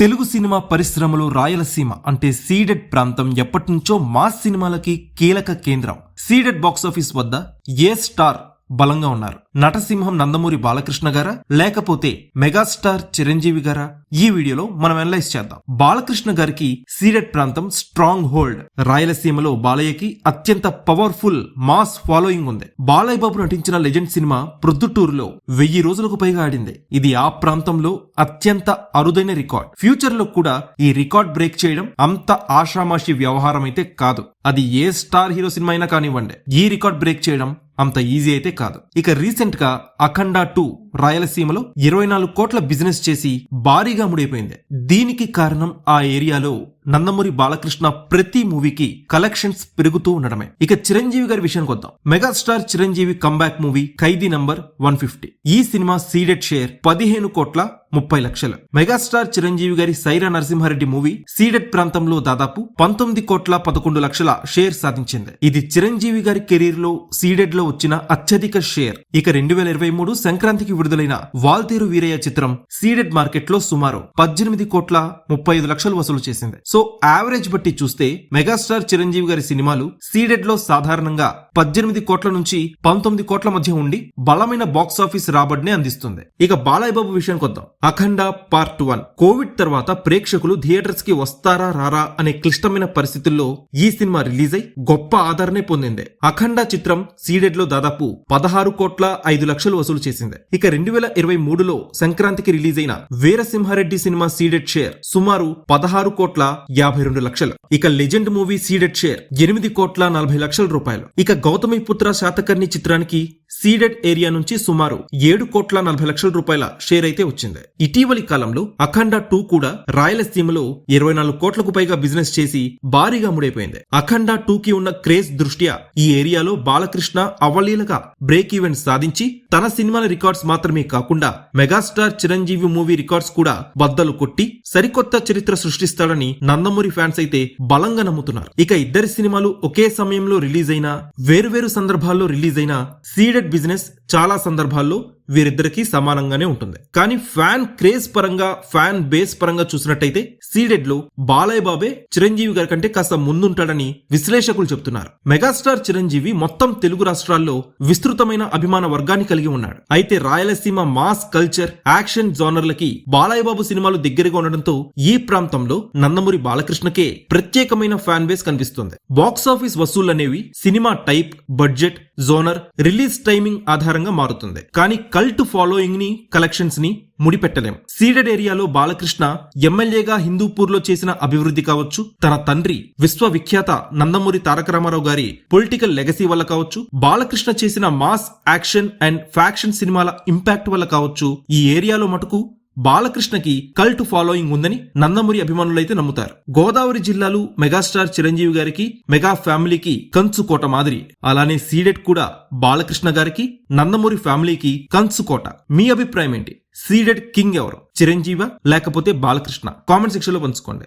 Telugu cinema పరిశ్రమలో రాయలసీమ అంటే Ceded ప్రాంతం ఎప్పటినుంచో మాస్ సినిమాలకి కీలక కేంద్రం. సీడెడ్ బాక్సాఫీస్ వద్ద ఏ స్టార్ బలంగా ఉన్నారు. నటసింహం నందమూరి బాలకృష్ణ గారా? లేకపోతే మెగాస్టార్ చిరంజీవి గారా? ఈ వీడియోలో మనం అనలైజ్ చేద్దాం. బాలకృష్ణ గారికి సీడెడ్ ప్రాంతం స్ట్రాంగ్ హోల్డ్ రాయలసీమలో బాలయ్యకి అత్యంత పవర్ఫుల్ మాస్ ఫాలోయింగ్ ఉంది. బాలయ్య బాబు నటించిన లెజెండ్ సినిమా ప్రొద్దుటూరులో వెయ్యి రోజులకు పైగా ఆడింది. ఇది ఆ ప్రాంతంలో అత్యంత అరుదైన రికార్డ్ ఫ్యూచర్లో కూడా ఈ రికార్డ్ బ్రేక్ చేయడం అంత ఆషామాషి వ్యవహారం అయితే కాదు. అది ఏ స్టార్ హీరో సినిమా అయినా కానివ్వండి. ఈ రికార్డ్ బ్రేక్ చేయడం అంత ఈజీ అయితే కాదు. ఇక రీసెంట్గా అఖండ టూ రాయలసీమలో ఇరవై నాలుగు కోట్ల బిజినెస్ చేసి భారీగా ముడిపోయింది. దీనికి కారణం ఆ ఏరియాలో నందమూరి బాలకృష్ణ ప్రతి మూవీకి కలెక్షన్స్ పెరుగుతూ ఉండడమే. ఇక చిరంజీవి గారి విషయానికి వద్దాం. Megastar Chiranjeevi comeback movie Khaidi number one fifty. ఈ సినిమా సీడెడ్ షేర్ పదిహేను కోట్ల ముప్పై లక్షలు. మెగాస్టార్ చిరంజీవి గారి సైరా నరసింహారెడ్డి మూవీ సీడెడ్ ప్రాంతంలో దాదాపు పంతొమ్మిది కోట్ల పదకొండు లక్షల షేర్ సాధించింది. ఇది చిరంజీవి గారి కెరీర్లో సీడెడ్లో వచ్చిన అత్యధిక షేర్ ఇక రెండు వేల ఇరవై మూడు సంక్రాంతికి విడుదలైన వాల్తేరు వీరయ్య చిత్రం సీడెడ్ మార్కెట్లో సుమారు పద్దెనిమిది కోట్ల ముప్పై ఐదు లక్షలు వసూలు చేసింది. సో యావరేజ్ బట్టి చూస్తే మెగాస్టార్ చిరంజీవి గారి సినిమాలు సీడెడ్లో సాధారణంగా పద్దెనిమిది కోట్ల నుంచి పంతొమ్మిది కోట్ల మధ్య ఉండి బలమైన బాక్స్ ఆఫీస్ రాబడిని అందిస్తుంది. ఇక బాబు విషయానికి వద్దాం. అఖండ పార్ట్ వన్ కోవిడ్ తర్వాత ప్రేక్షకులు థియేటర్స్కి వస్తారా రారా అనే క్లిష్టమైన పరిస్థితుల్లో ఈ సినిమా రిలీజ్ అయి గొప్ప ఆదరణ పొందింది. అఖండ చిత్రం సీడెడ్లో దాదాపు పదహారు కోట్ల ఐదు లక్షలు వసూలు చేసింది. ఇక రెండు వేల ఇరవై మూడులో సంక్రాంతికి రిలీజ్ అయిన వీరసింహారెడ్డి సినిమా సీడెడ్ షేర్ సుమారు పదహారు కోట్ల యాభై రెండు లక్షలు. ఇక లెజెండ్ మూవీ సీడెడ్ షేర్ ఎనిమిది కోట్ల నలభై లక్షల రూపాయలు. ఇక గౌతమి పుత్ర శాతకర్ణి చిత్రానికి సీడెడ్ ఏరియా నుంచి సుమారు ఏడు కోట్ల నలభై లక్షల రూపాయల షేర్ అయితే వచ్చింది. ఇటీవలి కాలంలో అఖండ టూ కూడా రాయలసీమలో ఇరవై నాలుగు కోట్లకు పైగా బిజినెస్ చేసి భారీగా ముడైపోయింది. అఖండ టూ కి ఉన్న క్రేజ్ దృష్ట్యా ఈ ఏరియాలో బాలకృష్ణ అవలీలగా బ్రేక్ ఈవెంట్ సాధించి తన సినిమాల రికార్డ్స్ మాత్రమే కాకుండా మెగాస్టార్ చిరంజీవి మూవీ రికార్డ్స్ కూడా బద్దలు కొట్టి సరికొత్త చరిత్ర సృష్టిస్తాడని నందమూరి ఫ్యాన్స్ అయితే బలంగా నమ్ముతున్నారు. ఇక ఇద్దరి సినిమాలు ఒకే సమయంలో రిలీజ్ అయినా వేరువేరు సందర్భాల్లో రిలీజ్ అయినా సీడెడ్ బిజినెస్ చాలా సందర్భాల్లో వీరిద్దరికీ సమానంగానే ఉంటుంది. కానీ ఫ్యాన్ క్రేజ్ పరంగా ఫ్యాన్ బేస్ పరంగా చూసినట్టయితే సీడెడ్లో బాలయ్య బాబే చిరంజీవి గారి కంటే కాస్త ముందుంటాడని విశ్లేషకులు చెప్తున్నారు. మెగాస్టార్ చిరంజీవి మొత్తం తెలుగు రాష్ట్రాల్లో విస్తృతమైన అభిమాన వర్గాన్ని కలిగి ఉన్నాడు. అయితే రాయలసీమ మాస్ కల్చర్ యాక్షన్ జోనర్లకి బాలయ్య బాబు సినిమాలు దగ్గరగా ఉండడంతో ఈ ప్రాంతంలో నందమూరి బాలకృష్ణకే ప్రత్యేకమైన ఫ్యాన్ బేస్ కనిపిస్తుంది. బాక్స్ ఆఫీస్ వసూళ్ళు అనేవి cinema type budget genre release timing ఆధారంగా మారుతుంది. కానీ కల్ట్ ఫాలోయింగ్ని కలెక్షన్స్ని ముడిపెట్టలేం. సీడెడ్ ఏరియాలో బాలకృష్ణ ఎమ్మెల్యేగా హిందూపూర్లో చేసిన అభివృద్ధి కావచ్చు తన తండ్రి విశ్వవిఖ్యాత నందమూరి తారక రామారావు గారి పొలిటికల్ లెగసీ వల్ల కావచ్చు బాలకృష్ణ చేసిన మాస్ యాక్షన్ అండ్ ఫ్యాక్షన్ సినిమాల ఇంపాక్ట్ వల్ల కావచ్చు ఈ ఏరియాలో మటుకు బాలకృష్ణకి కల్ట్ ఫాలోయింగ్ ఉందని నందమూరి అభిమానులైతే నమ్ముతారు. గోదావరి జిల్లాలు మెగాస్టార్ చిరంజీవి గారికి మెగా ఫ్యామిలీకి కంచుకోట మాదిరి. అలానే సీడెడ్ కూడా బాలకృష్ణ గారికి నందమూరి ఫ్యామిలీకి కంచుకోట మీ అభిప్రాయం ఏంటి? సీడెడ్ కింగ్ ఎవరు? చిరంజీవ లేకపోతే బాలకృష్ణ? కామెంట్ సెక్షన్లో పంచుకోండి.